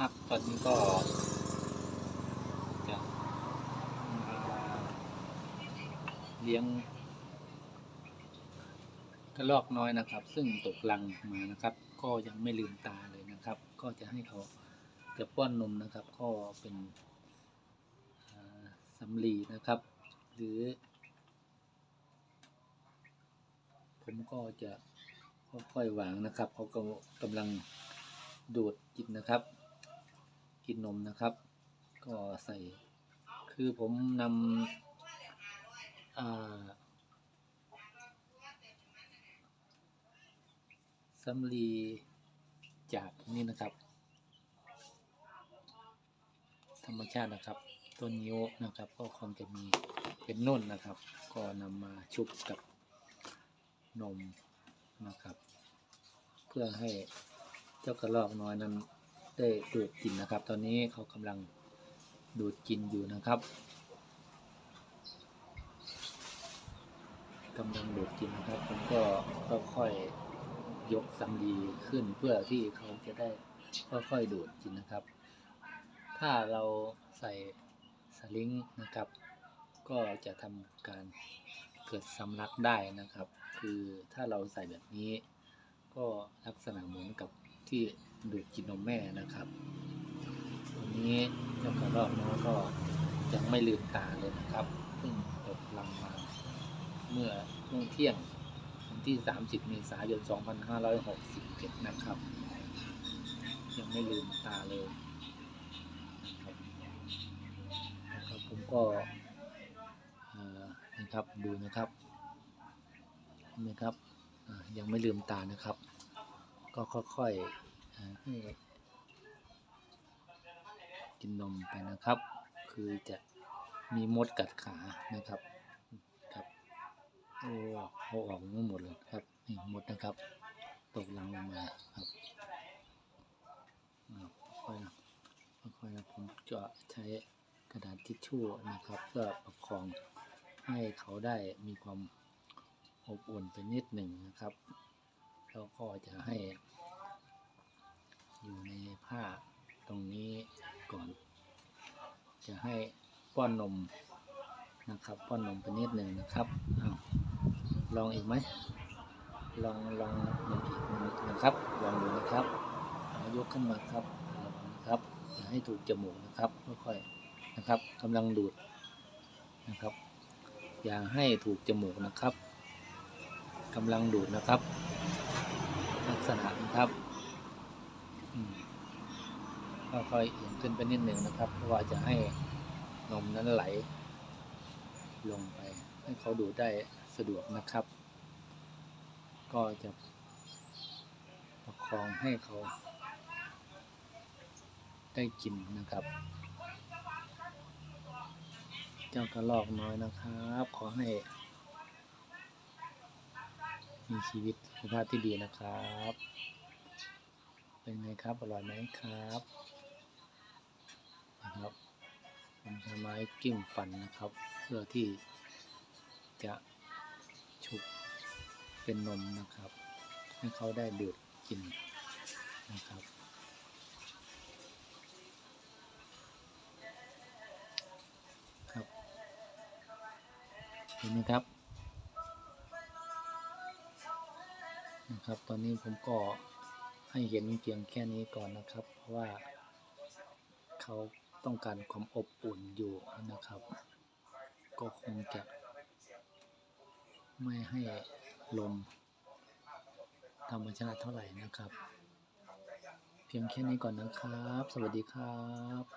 ครับ ตอนนี้ก็จะเลี้ยงกระรอกน้อยนะครับ ซึ่งตกรังมานะครับ ก็ยังไม่ลืมตาเลยนะครับ ก็จะให้เขาจะป้อนนมนะครับ ก็เป็นสำลีนะครับ หรือ ผมก็จะค่อยๆวางนะครับเขาก็กำลังดูดกินนะครับ กินนมนะครับ ก็ใส่ คือผมนำสำลีจากนี่นะครับ ธรรมชาตินะครับ ต้นนิ้วนะครับ ก็คงจะมีเป็นนุ่นนะครับ ก็นำมาชุบกับนมนะครับ เพื่อให้เจ้ากระรอกน้อยนั้น ได้ดูดกินนะครับ ตอนนี้เขากำลังดูดกินอยู่นะครับกำลังดูดกินนะครับ ผมก็ค่อยๆยกสำลีขึ้นเพื่อที่เขาจะได้ค่อยๆดูดกินนะครับ ถ้าเราใส่สลิงนะครับ ก็จะทำการเกิดสำลักได้นะครับ คือถ้าเราใส่แบบนี้ ก็ลักษณะเหมือนกับที่ ดูดกินนมแม่นะครับตอนนี้เจ้ากระรอกน้อยก็ยังไม่ลืมตาเลยนะครับเพิ่งตกลังมาเมื่อช่วงเที่ยงวันที่ 30 เมษายน 2567 นะครับ ยังไม่ลืมตาเลยนะครับผมก็นะครับดูนะครับเห็นไหมครับยังไม่ลืมตานะครับ ก็ค่อยๆ ให้กินนมไปนะครับ คือจะมีมดกัดขานะครับครับโอ้เอาออกมาหมดเลยครับนี่มดนะครับ ตกหลังลงมาครับอ่าค่อยนะค่อยนะผมจะใช้กระดาษทิชชู่นะครับ เพื่อประคองให้เขาได้มีความอบอุ่นไปนิดหนึ่งนะครับ แล้วก็จะให้ อยู่ในผ้าตรงนี้ก่อน จะให้ป้อนนมนะครับ ป้อนนมไปนิดหนึ่งนะครับอาลองอีกไหมลองลองลองอีกนะครับลองดูนะครับยกขึ้นมาครับนะครับอย่าให้ถูกจมูกนะครับค่อยๆนะครับกำลังดูดนะครับ อย่าให้ถูกจมูกนะครับกำลังดูดนะครับ ลักษณะนะครับ ค่อยๆเอียงขึ้นไปนิดหนึ่งนะครับ เพราะว่าจะให้นมนั้นไหล ลงไป ให้เขาดูดได้สะดวกนะครับ ก็จะประคองให้เขาได้กินนะครับ เจ้ากระรอกน้อยนะครับ ขอให้ มีชีวิตสุขภาพที่ดีนะครับ เป็นไงครับ อร่อยไหมครับนะครับผมใช้ไม้กิ้มฟันนะครับ เพื่อที่จะชุบเป็นนมนะครับ ให้เขาได้ดูดกินนะครับครับเห็นไหมครับนะครับ ตอนนี้ผมก็ ให้เห็นเพียงแค่นี้ก่อนนะครับ เพราะว่าเขาต้องการความอบอุ่นอยู่นะครับ ก็คงจะ ไม่ให้ลมธรรมชาติเท่าไหร่นะครับ เพียงแค่นี้ก่อนนะครับ สวัสดีครับ